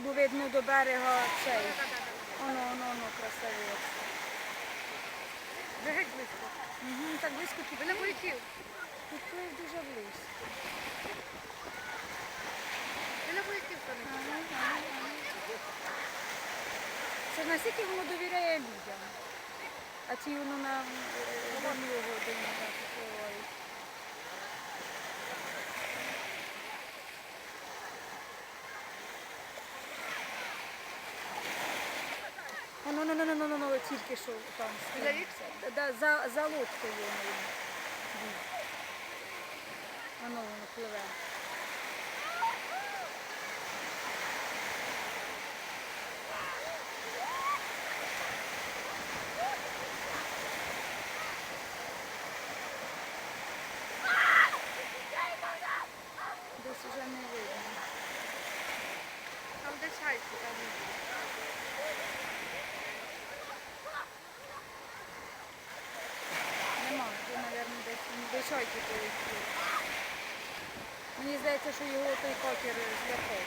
рибу видно до берега цей. Воно, воно, воно красавець. Ви геть близько. Угу, так близько Ви на полетів. Підплив дуже близько. Ви на полетів. Ага, ага, ага. Це настільки воно довіряє людям. А ці воно на е, ну, ну, тільки що там. Біля річки? Да, за, за лодкою воно. був. Воно пливе. Десь вже не видно. Там де чайки, там. До чайки. Мені здається, що його той кокер злякав.